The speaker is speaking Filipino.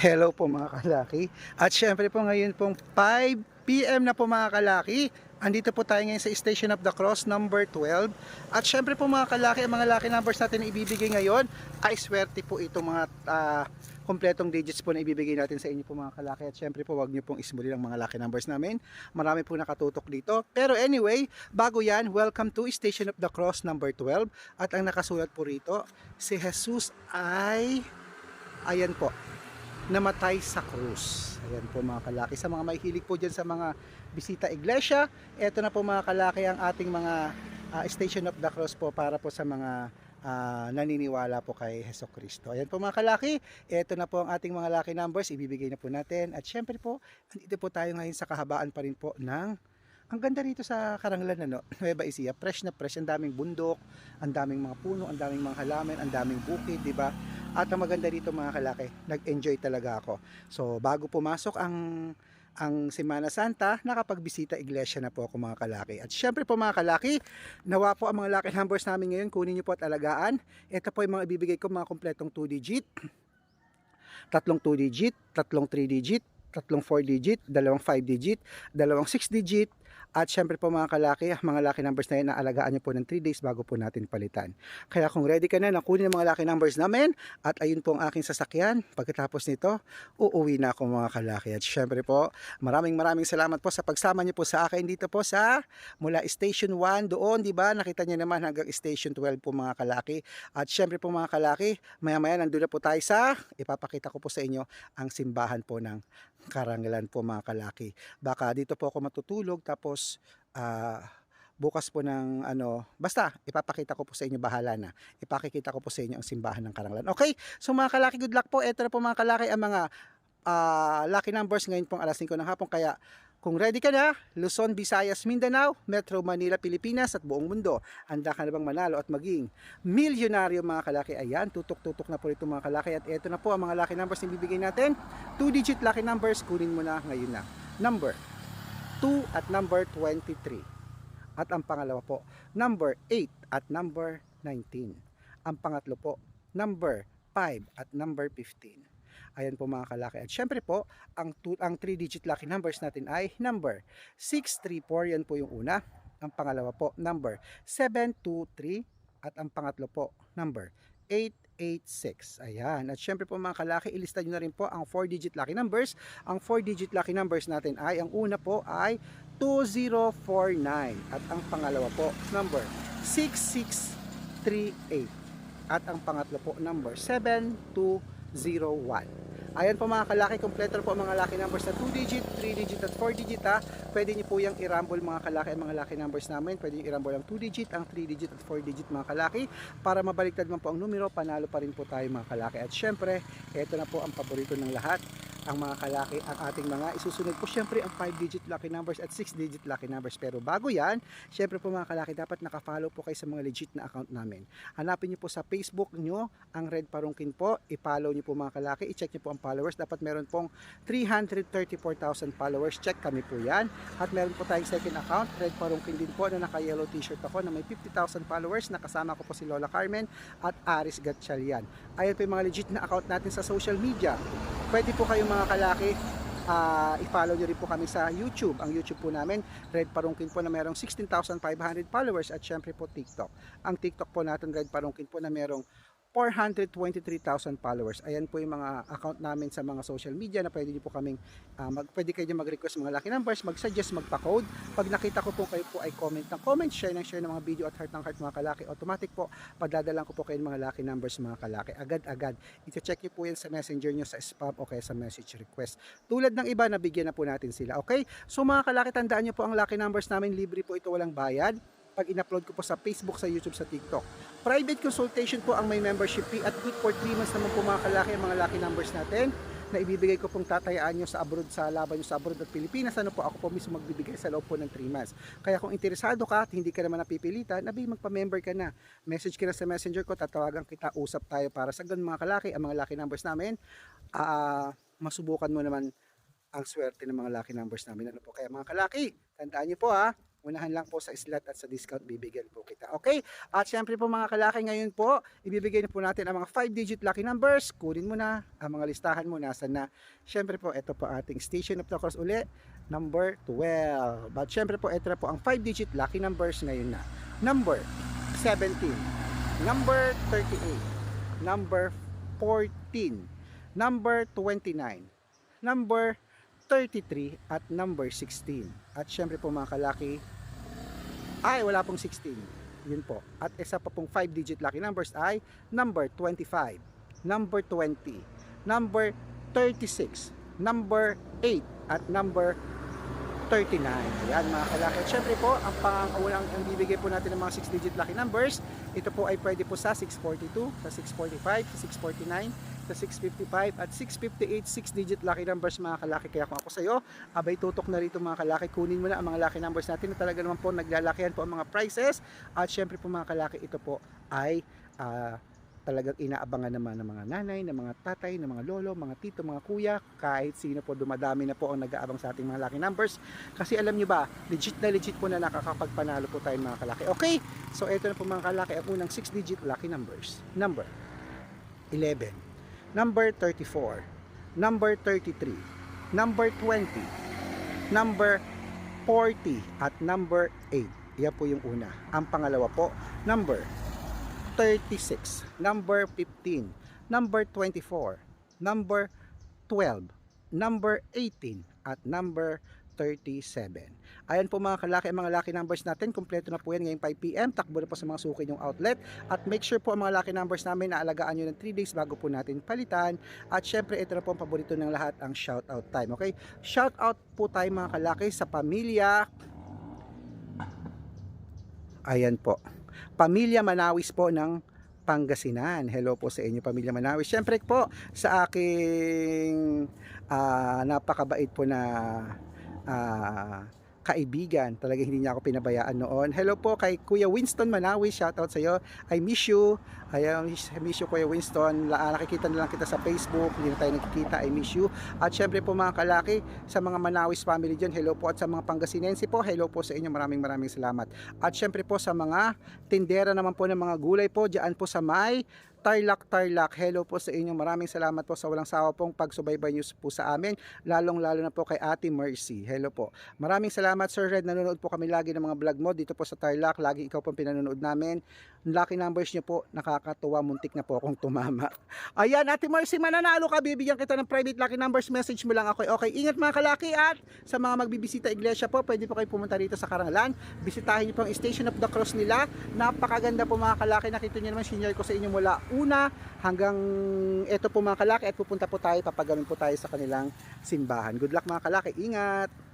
Hello po mga kalaki. At syempre po ngayon pong 5 p.m. na po mga kalaki. Andito po tayo ngayon sa Station of the Cross number 12. At syempre po mga kalaki, ang mga lucky numbers natin na ibibigay ngayon ay swerte po itong mga ah, kompletong digits po na ibibigay natin sa inyo po mga kalaki. At syempre po wag niyo pong ismuli ang mga lucky numbers namin. Marami po nakatutok dito. Pero anyway, bago yan, welcome to Station of the Cross number 12. At ang nakasulat po rito, si Jesus ay, ayan po, namatay sa krus. Ayan po mga kalaki. Sa mga mahihilig po dyan sa mga bisita iglesia, eto na po mga kalaki ang ating mga ah, Station of the Cross po para po sa mga ah, naniniwala po kay Heso Kristo. Ayan po mga kalaki, eto na po ang ating mga lucky numbers, ibibigay na po natin. At syempre po, andito po tayo ngayon sa kahabaan pa rin po ng ang ganda rito sa Karanglan ano, Nueva Ecija, fresh na fresh, ang daming bundok, ang daming mga puno, ang daming mga halaman, ang daming bukid, di ba? At ang maganda rito mga kalaki, nag-enjoy talaga ako. So bago pumasok ang ang Semana Santa, nakapagbisita iglesia na po ako mga kalaki. At syempre po mga kalaki, nawa po ang mga lucky numbers namin ngayon, kunin niyo po at alagaan. Ito po yung mga ibibigay ko mga kompletong 2 digit, tatlong 2 digit, tatlong 3 digit, tatlong 4 digit, dalawang 5 digit, dalawang 6 digit, at syempre po mga kalaki, mga lucky numbers na yun, naalagaan nyo po ng 3 days bago po natin palitan. Kaya kung ready ka na, nakunin ang mga lucky numbers namin, at ayun po ang aking sasakyan. Pagkatapos nito, uuwi na ako mga kalaki. At syempre po, maraming maraming salamat po sa pagsama nyo po sa akin dito po sa mula Station 1 doon, di ba? Nakita nyo naman hanggang Station 12 po mga kalaki. At syempre po mga kalaki, maya maya nandun na po tayo sa, ipapakita ko po sa inyo ang simbahan po ng Karangalan po mga kalaki. Baka dito po ako matutulog tapos ah, bukas po ng ano, basta ipapakita ko po sa inyo bahala na. Ipakikita ko po sa inyo ang simbahan ng Karangalan. Okay? So mga kalaki, good luck po. Ito na po mga kalaki ang mga ah, lucky numbers ngayon pong alas 5 ng hapon. Kaya kung ready ka na, Luzon, Visayas, Mindanao, Metro Manila, Pilipinas at buong mundo, handa ka na bang manalo at maging milyonaryo mga kalaki? Ayan, tutok-tutok na po ito mga kalaki. At ito na po ang mga lucky numbers na bibigay natin. 2-digit lucky numbers, kunin mo na ngayon na. Number 2 at number 23. At ang pangalawa po, number 8 at number 19. Ang pangatlo po, number 5 at number 15. Ayan po mga kalaki. At syempre po, ang, ang 3-digit lucky numbers natin ay number 634. Yan po yung una. Ang pangalawa po, number 723. At ang pangatlo po, number 886. Ayan. At syempre po mga kalaki, ilista nyo na rin po ang 4-digit lucky numbers. Ang 4-digit lucky numbers natin ay, ang una po ay 2049. At ang pangalawa po, number 6638. At ang pangatlo po, number 7201. Ayan po mga kalaki, kompleto po ang mga lucky numbers na 2 digit, 3 digit at 4 digit ha. Pwede niyo po yung i-rumble mga kalaki ang mga lucky numbers namin. Pwede niyo i-rumble ang 2 digit, ang 3 digit at 4 digit mga kalaki. Para mabaliktad man po ang numero, panalo pa rin po tayo mga kalaki. At syempre, ito na po ang paborito ng lahat ang mga kalaki, ang ating mga isusunod po syempre ang 5 digit lucky numbers at 6 digit lucky numbers. Pero bago yan, syempre po mga kalaki, dapat nakafollow po kayo sa mga legit na account namin. Hanapin niyo po sa Facebook nyo ang Red Parungkin po. I-follow niyo po mga kalaki. I-check niyo po ang followers. Dapat meron pong 334,000 followers. Check kami po yan. At meron po tayong second account, Red Parungkin din po na naka-yellow t-shirt ako na may 50,000 followers. Nakasama ko po si Lola Carmen at Aris Gatchalian. Ayun po yung mga legit na account natin sa social media. Pwede po kayo mga kalaki ah, i-follow nyo rin po kami sa YouTube. Ang YouTube po namin, Red Parungkin po na merong 16,500 followers at syempre po TikTok. Ang TikTok po natin, Red Parungkin po na merong 423,000 followers. Ayan po yung mga account namin sa mga social media na pwede niyo po kaming ah, mag, pwede kayo mag-request mga lucky numbers, mag-suggest, magpa-code. Pag nakita ko po kayo po ay comment ng comment, share ng share ng mga video at heart ng heart mga kalaki. Automatic po, padadalan ko po kayo ng mga lucky numbers mga kalaki. Agad-agad. I-check niyo po yan sa messenger niyo sa spam o kaya sa message request. Tulad ng iba, nabigyan na po natin sila. Okay? So mga kalaki, tandaan niyo po ang lucky numbers namin. Libre po ito, walang bayad pag in-upload ko po sa Facebook, sa YouTube, sa TikTok. Private consultation po ang may membership fee at good for 3 months naman po mga kalaki ang mga lucky numbers natin na ibibigay ko pong tatayaan nyo sa abroad, sa laban nyo sa abroad at Pilipinas. Ano po, ako po mismo magbibigay sa loob po ng 3 months. Kaya kung interesado ka at hindi ka naman napipilitan, nabi magpa-member ka na. Message ka na sa messenger ko, tatawagan kita, usap tayo para sa ganun mga kalaki, ang mga lucky numbers namin. Ah, masubukan mo naman ang swerte ng mga lucky numbers namin. Ano po kaya mga kalaki, tandaan nyo po ha, Unahan lang po sa slot at sa discount bibigyan po kita. Okay? At syempre po mga kalaki ngayon po, ibibigay na po natin ang mga 5-digit lucky numbers. Kunin mo na ang mga listahan mo. Nasaan na? Syempre po, ito po ating Station of the Cross uli, number 12. But syempre po, ito po ang 5-digit lucky numbers ngayon na. Number 17, number 38, number 14, number 29, number 33 at number 16. At syempre po mga kalaki, ay wala pong 16. Yun po. At isa pa pong 5 digit lucky numbers ay number 25, number 20, number 36, number 8 at number 39. Ayan mga kalaki. At syempre po, ang pangunang ang bibigay po natin ng mga 6 digit lucky numbers, ito po ay pwede po sa 642, sa 645, sa 649, sa 655 at 658 6 digit lucky numbers mga kalaki kaya kung ako sa iyo abay tutok na rito mga kalaki kunin mo na ang mga lucky numbers natin na talaga naman po naglalakihan po ang mga prices at syempre po mga kalaki ito po ay ah, talagang inaabangan naman ng mga nanay, ng mga tatay, ng mga lolo, mga tito, mga kuya, kahit sino po dumadami na po ang nag-aabang sa ating mga lucky numbers. Kasi alam nyo ba, legit na legit po na nakakapagpanalo po tayo mga kalaki. Okay, so ito na po mga kalaki ang unang 6 digit lucky numbers. Number 11, number 34, number 33, number 20, number 40 at number 8. Yan po yung una. Ang pangalawa po, number 36, number 15, number 24, number 12, number 18 at number 37. Ayan po mga kalaki, ang mga lucky numbers natin. Kompleto na po yan ngayong 5pm. Takbo na po sa mga suki yung outlet. At make sure po ang mga lucky numbers namin na alagaan nyo ng 3 days bago po natin palitan. At syempre ito na po ang paborito ng lahat, ang shout out time. Okay? Shout out po tayo mga kalaki sa pamilya. Ayan po. Pamilya Manawis po ng Pangasinan. Hello po sa inyo Pamilya Manawis. Syempre po sa aking ah, napakabait po na ah, kaibigan. Talaga hindi niya ako pinabayaan noon. Hello po kay Kuya Winston Manawi. Shout out sa iyo. I miss you. I miss, miss you Kuya Winston. La, nakikita na lang kita sa Facebook. Hindi na tayo nakikita. I miss you. At syempre po mga kalaki sa mga Manawis family dyan. Hello po. At sa mga Pangasinense po. Hello po sa inyo. Maraming maraming salamat. At syempre po sa mga tindera naman po ng mga gulay po. Diyan po sa may Tarlac, Tarlac. Hello po sa inyo. Maraming salamat po sa walang sawa pong pagsubaybay niyo po sa amin. Lalong lalo na po kay Ate Mercy. Hello po. Maraming salamat Sir Red. Nanonood po kami lagi ng mga vlog mo dito po sa Tarlac. Lagi ikaw pong pinanonood namin. Lucky numbers niyo po. Nakakatuwa. Muntik na po akong tumama. Ayan, Ate Mercy, mananalo ka. Bibigyan kita ng private lucky numbers. Message mo lang ako. Okay, ingat mga kalaki at sa mga magbibisita iglesia po, pwede po kayo pumunta rito sa Karangalan. Bisitahin niyo po ang Station of the Cross nila. Napakaganda po mga kalaki. Nakita niyo naman, senior ko sa inyo mula una hanggang eto po mga kalaki at pupunta po tayo, papagamin po tayo sa kanilang simbahan. Good luck mga kalaki. Ingat!